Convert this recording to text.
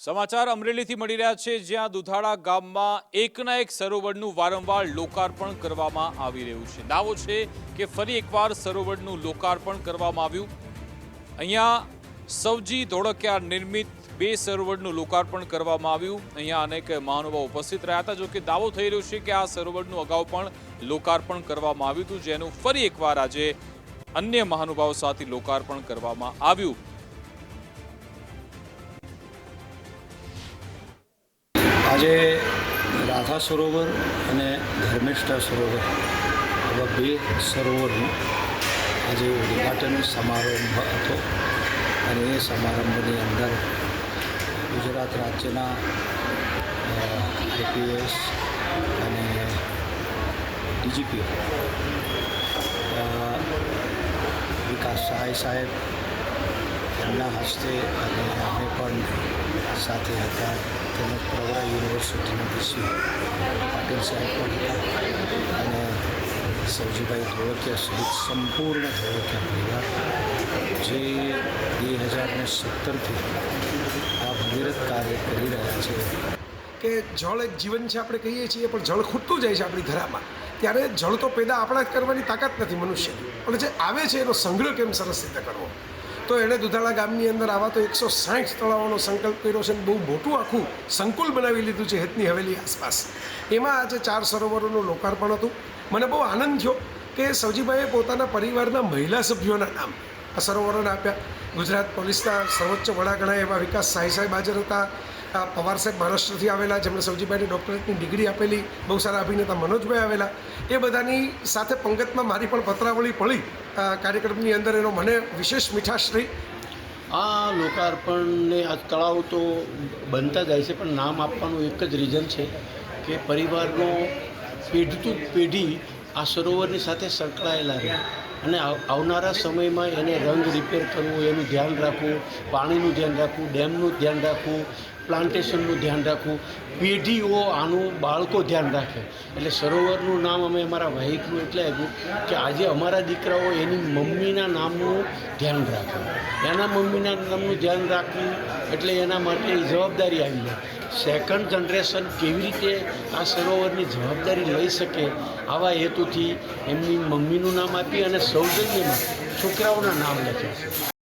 સમાચાર અમરેલીથી મળી રહ્યા છે, જ્યાં દુધાળા ગામમાં એકના એક સરોવરનું વારંવાર લોકાર્પણ કરવામાં આવી રહ્યું છે. દાવો છે કે ફરી એકવાર સરોવરનું લોકાર્પણ કરવામાં આવ્યું. અહીંયા સવજી ધોળકિયા નિર્મિત બે સરોવરનું લોકાર્પણ કરવામાં આવ્યું. અહીંયા અનેક મહાનુભાવ ઉપસ્થિત રહ્યા હતા. જો કે દાવો થઈ રહ્યો છે કે આ સરોવરનું અગાઉ પણ લોકાર્પણ કરવામાં આવ્યું હતું, જેનું ફરી એકવાર આજે અન્ય મહાનુભાવો સાથે લોકાર્પણ કરવામાં આવ્યું. આજે રાધા સરોવર અને ધર્મેષ્ઠા સરોવર, આવા બે સરોવરનું આજે ઉદ્ઘાટન સમારંભ હતો. અને એ સમારંભની અંદર ગુજરાત રાજ્યના આઈપીએસ અને ડીજીપી વિકાસ સહાય સાહેબ એમના હસ્તે અને અમે પણ સાથે હતા. તેમજ પ્રવરા યુનિવર્સિટીના વીસી પાટીલ સાહેબ પણ હતા. અને સૌજીભાઈ ધોળકિયા સહિત સંપૂર્ણ ધોળકિયા પરિવાર જે બે હજાર ને સત્તરથી આ ભગીરથ કાર્ય કરી રહ્યા છે. કે જળ એક જીવન છે આપણે કહીએ છીએ, પણ જળ ખૂટતું જાય છે આપણી ધરામાં. ત્યારે જળ તો પેદા આપણા જ કરવાની તાકાત નથી મનુષ્યની. પણ જે આવે છે એનો સંગ્રહ કેમ સરસ રીતે કરવો? તો એણે દુધાળા ગામની અંદર આવા તો એકસો સાઠ તળાવોનો સંકલ્પ કર્યો છે અને બહુ મોટું આખું સંકુલ બનાવી લીધું છે હેતની હવેલી આસપાસ. એમાં આજે ચાર સરોવરોનું લોકાર્પણ હતું. મને બહુ આનંદ થયો કે સવજીભાઈએ પોતાના પરિવારના મહિલા સભ્યોના નામ આ સરોવરોને આપ્યા. ગુજરાત પોલીસના સર્વોચ્ચ વડા ગણાય એવા વિકાસ સાંઈ સાહેબ હાજર હતા. આ પવાર સાહેબ મહારાષ્ટ્રથી આવેલા, જેમણે સૌજીભાઈને ડૉક્ટરેટની ડિગ્રી આપેલી, બહુ સારા અભિનેતા મનોજભાઈ આવેલા, એ બધાની સાથે પંગતમાં મારી પણ પત્રાવળી પડી. કાર્યક્રમની અંદર એનો મને વિશેષ મીઠાશ રહી આ લોકાર્પણને આ તળાવ તો બનતા જાય છે, પણ નામ આપવાનું એક જ રીઝન છે કે પરિવારનો પેઢતું પેઢી આ સરોવરની સાથે સંકળાયેલા રહે. અને આવનારા સમયમાં એને રંગ રિપેર કરવું, એનું ધ્યાન રાખવું, પાણીનું ધ્યાન રાખવું, ડેમનું ધ્યાન રાખવું પ્લાન્ટેશનનું ધ્યાન રાખવું, પેઢીઓ આનું બાળકો ધ્યાન રાખે. એટલે સરોવરનું નામ અમે અમારા વાહિકનું એટલે આપ્યું કે આજે અમારા દીકરાઓ એની મમ્મીના નામનું ધ્યાન રાખે. એના મમ્મીના નામનું ધ્યાન રાખવું એટલે એના માટે જવાબદારી આવી જાય. સેકન્ડ જનરેશન કેવી રીતે આ સરોવરની જવાબદારી લઈ શકે આવા હેતુથી એમની મમ્મીનું નામ આપી અને સૌજન્યમાં છોકરાઓના નામ લખ્યા છે.